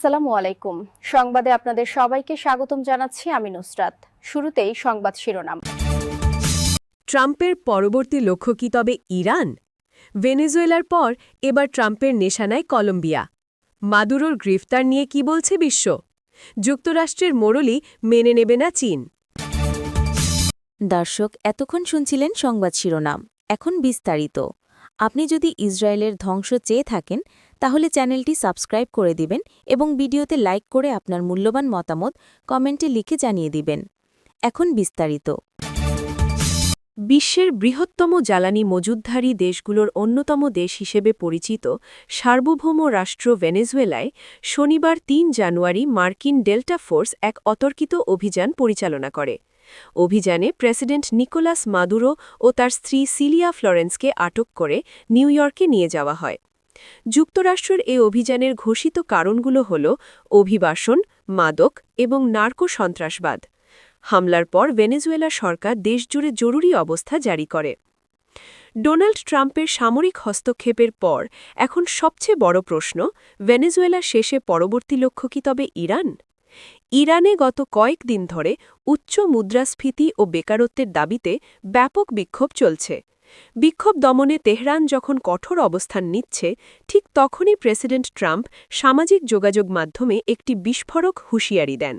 আসসালামু আলাইকুম। সংবাদে আপনাদের সবাইকে স্বাগতম জানাচ্ছি আমি নুসরাত। শুরুতেই সংবাদ শিরোনাম। ট্রাম্পের পরবর্তী লক্ষ্য কি তবে ইরান? ভেনেজুয়েলার পর এবার ট্রাম্পের নেশানায় কলম্বিয়া। মাদুরোর গ্রেফতার নিয়ে কি বলছে বিশ্ব? যুক্তরাষ্ট্রের মোড়লই মেনে নেবে না চীন। দর্শক এতক্ষণ শুনছিলেন সংবাদ শিরোনাম। এখন বিস্তারিত। আপনি যদি ইসরায়েলের ধ্বংস চেয়ে থাকেন তাহলে চ্যানেলটি সাবস্ক্রাইব করে দিবেন এবং ভিডিওতে লাইক করে আপনার মূল্যবান মতামত কমেন্টে লিখে জানিয়ে দিবেন। এখন বিস্তারিত। বিশ্বের বৃহত্তম জ্বালানি মজুদধারী দেশগুলোর অন্যতম দেশ হিসেবে পরিচিত সার্বভৌম রাষ্ট্র ভেনেজুয়েলায় শনিবার তিন জানুয়ারি মার্কিন ডেল্টা ফোর্স এক অতর্কিত অভিযান পরিচালনা করে। অভিযানে প্রেসিডেন্ট নিকোলাস মাদুরো ও তার স্ত্রী সিলিয়া ফ্লোরেন্সকে আটক করে নিউ ইয়র্কে নিয়ে যাওয়া হয়। যুক্তরাষ্ট্রের এ অভিযানের ঘোষিত কারণগুলো হল অভিবাসন, মাদক এবং নার্কো সন্ত্রাসবাদ। হামলার পর ভেনেজুয়েলা সরকার দেশজুড়ে জরুরি অবস্থা জারি করে। ডোনাল্ড ট্রাম্পের সামরিক হস্তক্ষেপের পর এখন সবচেয়ে বড় প্রশ্ন, ভেনেজুয়েলা শেষে পরবর্তী লক্ষ্য কি তবে ইরান? ইরানে গত কয়েকদিন ধরে উচ্চ মুদ্রাস্ফীতি ও বেকারত্বের দাবিতে ব্যাপক বিক্ষোভ চলছে। বিক্ষোভ দমনে তেহরান যখন কঠোর অবস্থান নিচ্ছে, ঠিক তখনই প্রেসিডেন্ট ট্রাম্প সামাজিক যোগাযোগ মাধ্যমে একটি বিস্ফোরক হুঁশিয়ারি দেন।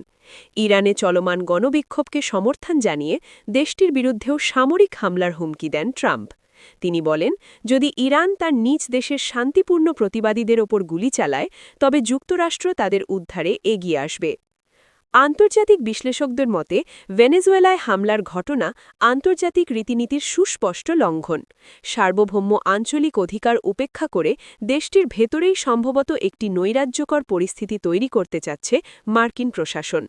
ইরানে চলমান গণবিক্ষোভকে সমর্থন জানিয়ে দেশটির বিরুদ্ধেও সামরিক হামলার হুমকি দেন ট্রাম্প। তিনি বলেন, যদি ইরান তার নিজ দেশের শান্তিপূর্ণ প্রতিবাদীদের ওপর গুলি চালায়, তবে যুক্তরাষ্ট্র তাদের উদ্ধারে এগিয়ে আসবে। আন্তর্জাতিক বিশ্লেষকদের মতে, ভেনেজুয়েলায় হামলার ঘটনা আন্তর্জাতিক রীতিনীতির সুস্পষ্ট লঙ্ঘন। সার্বভৌম আঞ্চলিক অধিকার উপেক্ষা করে দেশটির ভেতরেই সম্ভবত একটি নৈরাজ্যকর পরিস্থিতি তৈরি করতে চাচ্ছে মার্কিন প্রশাসন।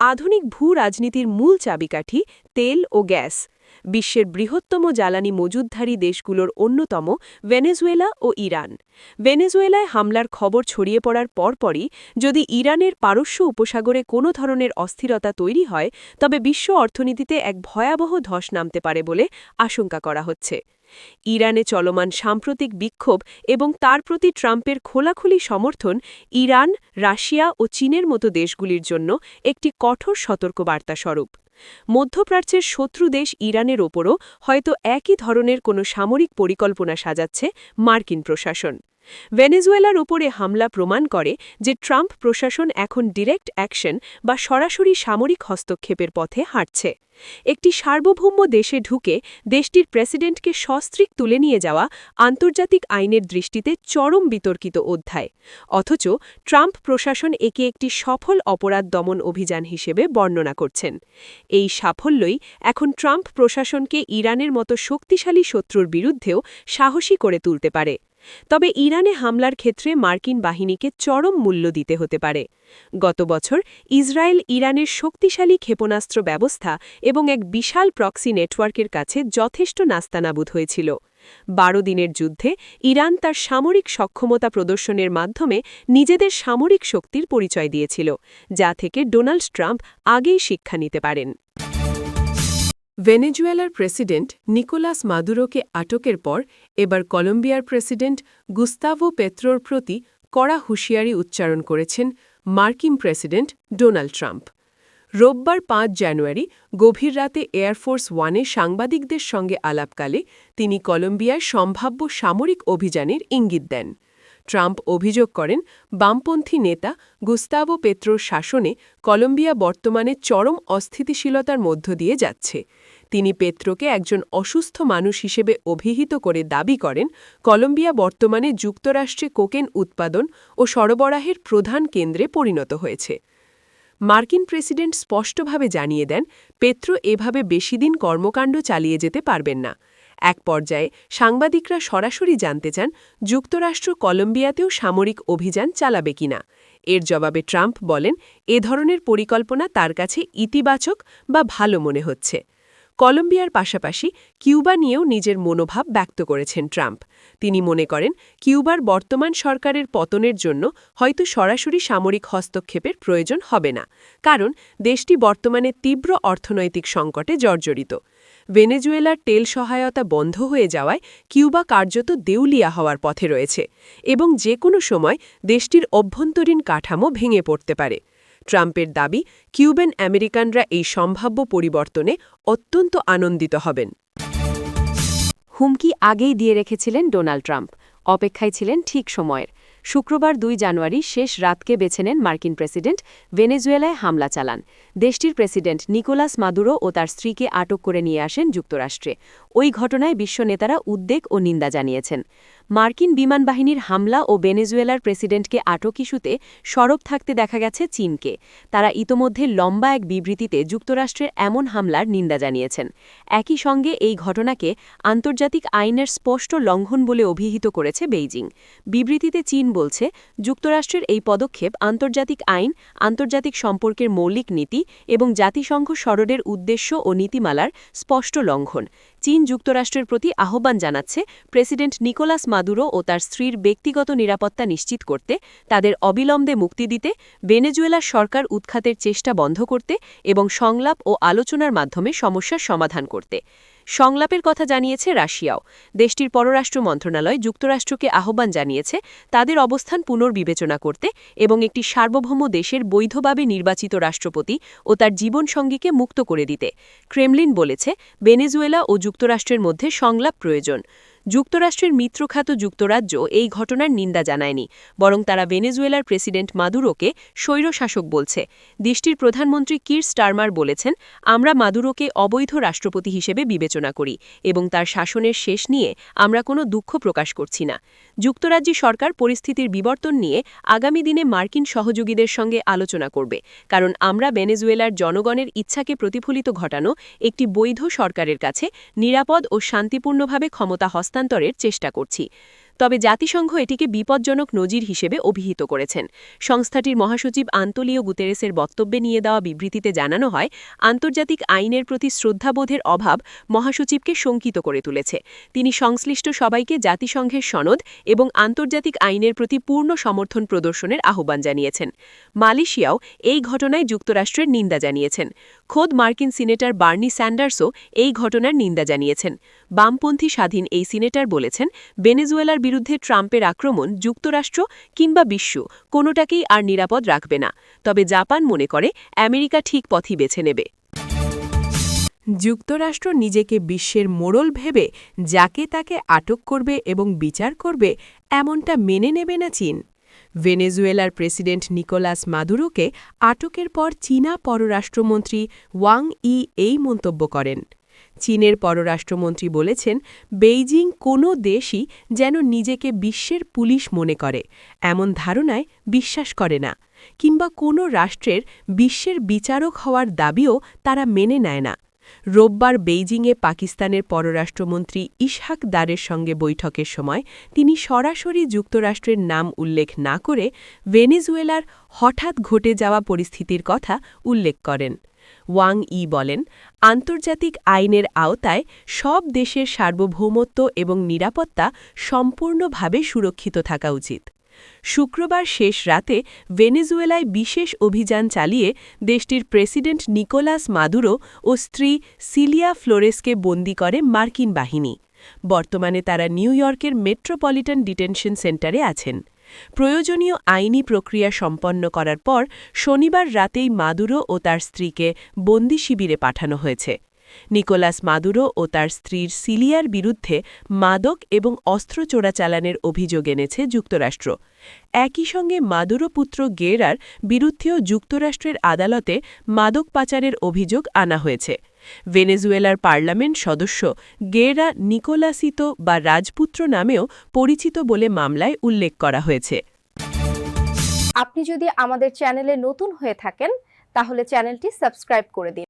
আধুনিক ভূ রাজনীতির মূল চাবিকাঠি তেল ও গ্যাস। বিশ্বের বৃহত্তম জ্বালানি মজুদধারী দেশগুলোর অন্যতম ভেনেজুয়েলা ও ইরান। ভেনেজুয়েলায় হামলার খবর ছড়িয়ে পড়ার পরপরই যদি ইরানের পারস্য উপসাগরে কোনো ধরনের অস্থিরতা তৈরি হয়, তবে বিশ্ব অর্থনীতিতে এক ভয়াবহ ধস নামতে পারে বলে আশঙ্কা করা হচ্ছে। ইরানে চলমান সাম্প্রতিক বিক্ষোভ এবং তার প্রতি ট্রাম্পের খোলাখুলি সমর্থন ইরান, রাশিয়া ও চীনের মতো দেশগুলির জন্য একটি কঠোর সতর্কবার্তা স্বরূপ মধ্যপ্রাচ্যের শত্রু দেশ ইরানের ওপরও হয়তো একই ধরনের কোনো সামরিক পরিকল্পনা সাজাচ্ছে মার্কিন প্রশাসন। ভেনেজুয়েলার ওপরে হামলা প্রমাণ করে যে ট্রাম্প প্রশাসন এখন ডিরেক্ট অ্যাকশন বা সরাসরি সামরিক হস্তক্ষেপের পথে হাঁটছে। একটি সার্বভৌম দেশে ঢুকে দেশটির প্রেসিডেন্টকে সস্ত্রিক তুলে নিয়ে যাওয়া আন্তর্জাতিক আইনের দৃষ্টিতে চরম বিতর্কিত অধ্যায়। অথচ ট্রাম্প প্রশাসন একে একটি সফল অপরাধ দমন অভিযান হিসেবে বর্ণনা করছেন। এই সাফল্যই এখন ট্রাম্প প্রশাসনকে ইরানের মতো শক্তিশালী শত্রুর বিরুদ্ধেও সাহসী করে তুলতে পারে। তবে ইরানে হামলার ক্ষেত্রে মার্কিন বাহিনীকে চরম মূল্য দিতে হতে পারে। গত বছর ইসরায়েল ইরানের শক্তিশালী ক্ষেপণাস্ত্র ব্যবস্থা এবং এক বিশাল প্রক্সি নেটওয়ার্কের কাছে যথেষ্ট নাস্তানাবুদ হয়েছিল। বারো দিনের যুদ্ধে ইরান তার সামরিক সক্ষমতা প্রদর্শনের মাধ্যমে নিজেদের সামরিক শক্তির পরিচয় দিয়েছিল, যা থেকে ডোনাল্ড ট্রাম্প আগেই শিক্ষা নিতে পারেন। ভেনেজুয়েলার প্রেসিডেন্ট নিকোলাস মাদুরোকে আটকের পর এবার কলম্বিয়ার প্রেসিডেন্ট গুস্তাভো পেত্রোর প্রতি কড়া হুঁশিয়ারি উচ্চারণ করেছেন মার্কিন প্রেসিডেন্ট ডোনাল্ড ট্রাম্প। রোববার পাঁচ জানুয়ারি গভীর রাতে এয়ারফোর্স ওয়ানে সাংবাদিকদের সঙ্গে আলাপকালে তিনি কলম্বিয়ায় সম্ভাব্য সামরিক অভিযানের ইঙ্গিত দেন। ট্রাম্প অভিযোগ করেন, বামপন্থী নেতা গুস্তাভো পেত্রোর শাসনে কলম্বিয়া বর্তমানে চরম অস্থিতিশীলতার মধ্য দিয়ে যাচ্ছে। তিনি পেত্রোকে একজন অসুস্থ মানুষ হিসেবে অভিহিত করে দাবি করেন, কলম্বিয়া বর্তমানে যুক্তরাষ্ট্রে কোকেন উৎপাদন ও সরবরাহের প্রধান কেন্দ্রে পরিণত হয়েছে। মার্কিন প্রেসিডেন্ট স্পষ্টভাবে জানিয়ে দেন, পেত্রো এভাবে বেশিদিন কর্মকাণ্ড চালিয়ে যেতে পারবেন না। এক পর্যায়ে সাংবাদিকরা সরাসরি জানতে চান যুক্তরাষ্ট্র কলম্বিয়াতেও সামরিক অভিযান চালাবে কিনা। এর জবাবে ট্রাম্প বলেন, এ ধরনের পরিকল্পনা তার কাছে ইতিবাচক বা ভালো মনে হচ্ছে। কলম্বিয়ার পাশাপাশি কিউবা নিয়েও নিজের মনোভাব ব্যক্ত করেছেন ট্রাম্প। তিনি মনে করেন, কিউবার বর্তমান সরকারের পতনের জন্য হয়তো সরাসরি সামরিক হস্তক্ষেপের প্রয়োজন হবে না, কারণ দেশটি বর্তমানে তীব্র অর্থনৈতিক সংকটে জর্জরিত। ভেনেজুয়েলার তেল সহায়তা বন্ধ হয়ে যাওয়ায় কিউবা কার্যত দেউলিয়া হওয়ার পথে রয়েছে এবং যে কোনো সময় দেশটির অভ্যন্তরীণ কাঠামো ভেঙে পড়তে পারে। ট্রাম্পের দাবি, কিউবেন আমেরিকানরা এই সম্ভাব্য পরিবর্তনে অত্যন্ত আনন্দিত হবেন। হুমকি আগেই দিয়ে রেখেছিলেন ডোনাল্ড ট্রাম্প। অপেক্ষায় ছিলেন ঠিক সময়ের। শুক্রবার দুই জানুয়ারি শেষ রাতকে বেছে নেন মার্কিন প্রেসিডেন্ট, ভেনেজুয়েলায় হামলা চালান। দেশটির প্রেসিডেন্ট নিকোলাস মাদুরো ও তার স্ত্রীকে আটক করে নিয়ে আসেন যুক্তরাষ্ট্রে। ওই ঘটনায় বিশ্ব নেতারা উদ্বেগ ও নিন্দা জানিয়েছেন। মার্কিন বিমান বাহিনীর হামলা ও ভেনেজুয়েলার প্রেসিডেন্টকে আটক ইস্যুতে সরব থাকতে দেখা গেছে চীনকে। তারা ইতোমধ্যে লম্বা এক বিবৃতিতে যুক্তরাষ্ট্রের এমন হামলার নিন্দা জানিয়েছেন। একই সঙ্গে এই ঘটনাকে আন্তর্জাতিক আইনের স্পষ্ট লঙ্ঘন বলে অভিহিত করেছে বেইজিং। বিবৃতিতে চীন বলছে, যুক্তরাষ্ট্রের এই পদক্ষেপ আন্তর্জাতিক আইন, আন্তর্জাতিক সম্পর্কের মৌলিক নীতি এবং জাতিসংঘ সরডের উদ্দেশ্য ও নীতিমালার স্পষ্ট লঙ্ঘন। চীন যুক্তরাষ্ট্রের প্রতি আহ্বান জানাচ্ছে প্রেসিডেন্ট নিকোলাস মাদুরো ও তার স্ত্রীর ব্যক্তিগত নিরাপত্তা নিশ্চিত করতে, তাদের অবিলম্বে মুক্তি দিতে, ভেনেজুয়েলার সরকার উৎখাতের চেষ্টা বন্ধ করতে এবং সংলাপ ও আলোচনার মাধ্যমে সমস্যার সমাধান করতে। সংলাপের কথা জানিয়েছে রাশিয়াও। দেশটির পররাষ্ট্র মন্ত্রণালয় যুক্তরাষ্ট্রকে আহ্বান জানিয়েছে তাদের অবস্থান পুনর্বিবেচনা করতে এবং একটি সার্বভৌম দেশের বৈধভাবে নির্বাচিত রাষ্ট্রপতি ও তার জীবনসঙ্গীকে মুক্ত করে দিতে। ক্রেমলিন বলেছে, ভেনেজুয়েলা ও যুক্তরাষ্ট্রের মধ্যে সংলাপ প্রয়োজন। যুক্তরাষ্ট্রের মিত্রখাত যুক্তরাজ্য এই ঘটনার নিন্দা জানায়নি, বরং তারা ভেনেজুয়েলার প্রেসিডেন্ট মাদুরোকে স্বৈরশাসক বলছে। দেশটির প্রধানমন্ত্রী কির স্টারমার বলেছেন, আমরা মাদুরোকে অবৈধ রাষ্ট্রপতি হিসেবে বিবেচনা করি এবং তার শাসনের শেষ নিয়ে আমরা কোনো দুঃখ প্রকাশ করছি না। যুক্তরাজ্য সরকার পরিস্থিতির বিবর্তন নিয়ে আগামী দিনে মার্কিন সহযোগীদের সঙ্গে আলোচনা করবে, কারণ আমরা ভেনেজুয়েলার জনগণের ইচ্ছাকে প্রতিফলিত ঘটানো একটি বৈধ সরকারের কাছে নিরাপদ ও শান্তিপূর্ণভাবে ক্ষমতা হস্তান্তরের চেষ্টা করছি। তবে জাতিসংঘ এটিকে বিপজ্জনক নজির হিসেবে অভিহিত করেছেন। সংস্থাটির মহাসচিব আন্তলীয় গুতেরেসের বক্তব্যে নিয়ে দেওয়া বিবৃতিতে জানানো হয়, আন্তর্জাতিক আইনের প্রতি শ্রদ্ধাবোধের অভাব মহাসচিবকে শঙ্কিত করে তুলেছে। তিনি সংশ্লিষ্ট সবাইকে জাতিসংঘের সনদ এবং আন্তর্জাতিক আইনের প্রতি পূর্ণ সমর্থন প্রদর্শনের আহ্বান জানিয়েছেন। মালয়েশিয়াও এই ঘটনায় যুক্তরাষ্ট্রের নিন্দা জানিয়েছেন। খোদ মার্কিন সিনেটর বার্নি স্যান্ডার্সও এই ঘটনার নিন্দা জানিয়েছেন। বামপন্থী স্বাধীন এই সিনেটর বলেছেন, ভেনেজুয়েলার বিরুদ্ধে ট্রাম্পের আক্রমণ যুক্তরাষ্ট্র কিংবা বিশ্ব কোনোটাকেই আর নিরাপদ রাখবে না। তবে জাপান মনে করে আমেরিকা ঠিক পথই বেছে নেবে। যুক্তরাষ্ট্র নিজেকে বিশ্বের মোড়ল ভেবে যাকে তাকে আটক করবে এবং বিচার করবে এমনটা মেনে নেবে না চীন। ভেনেজুয়েলার প্রেসিডেন্ট নিকোলাস মাদুরোকে আটকের পর চীনা পররাষ্ট্রমন্ত্রী ওয়াং ই এই মন্তব্য করেন। চীনের পররাষ্ট্রমন্ত্রী বলেছেন, বেইজিং কোনো দেশই যেন নিজেকে বিশ্বের পুলিশ মনে করে। এমন ধারণায় বিশ্বাস করে না। কিংবা কোনো রাষ্ট্রের বিশ্বের বিচারক হওয়ার দাবিও তারা মেনে নেয় না। রোববার বেইজিংয়ে পাকিস্তানের পররাষ্ট্রমন্ত্রী ইশহাক দারের সঙ্গে বৈঠকের সময় তিনি সরাসরি যুক্তরাষ্ট্রের নাম উল্লেখ না করে ভেনেজুয়েলার হঠাৎ ঘটে যাওয়া পরিস্থিতির কথা উল্লেখ করেন। ওয়াং ই বলেন, আন্তর্জাতিক আইনের আওতায় সব দেশের সার্বভৌমত্ব এবং নিরাপত্তা সম্পূর্ণভাবে সুরক্ষিত থাকা উচিত। শুক্রবার শেষ রাতে ভেনেজুয়েলায় বিশেষ অভিযান চালিয়ে দেশটির প্রেসিডেন্ট নিকোলাস মাদুরো ও স্ত্রী সিলিয়া ফ্লোরেসকে বন্দি করে মার্কিন বাহিনী। বর্তমানে তারা নিউ ইয়র্কের মেট্রোপলিটন ডিটেনশন সেন্টারে আছেন। প্রয়োজনীয় আইনি প্রক্রিয়া সম্পন্ন করার পর শনিবার রাতেই মাদুরো ও তার স্ত্রীকে বন্দি শিবিরে পাঠানো হয়েছে। নিকোলাস মাদুরো ও তার স্ত্রীর সিলিয়ার বিরুদ্ধে মাদক এবং অস্ত্র চোরাচালানের অভিযোগ এনেছে যুক্তরাষ্ট্র। একই সঙ্গে মাদুরো পুত্র গেরার বিরুদ্ধেও যুক্তরাষ্ট্রের আদালতে মাদক পাচারের অভিযোগ আনা হয়েছে। ভেনেজুয়েলার পার্লামেন্ট সদস্য গেরা নিকোলাসিতো বা রাজপুত্র নামেও পরিচিত বলে মামলায় উল্লেখ করা হয়েছে। আপনি যদি আমাদের চ্যানেলে নতুন হয়ে থাকেন, তাহলে চ্যানেলটি সাবস্ক্রাইব করে দিন।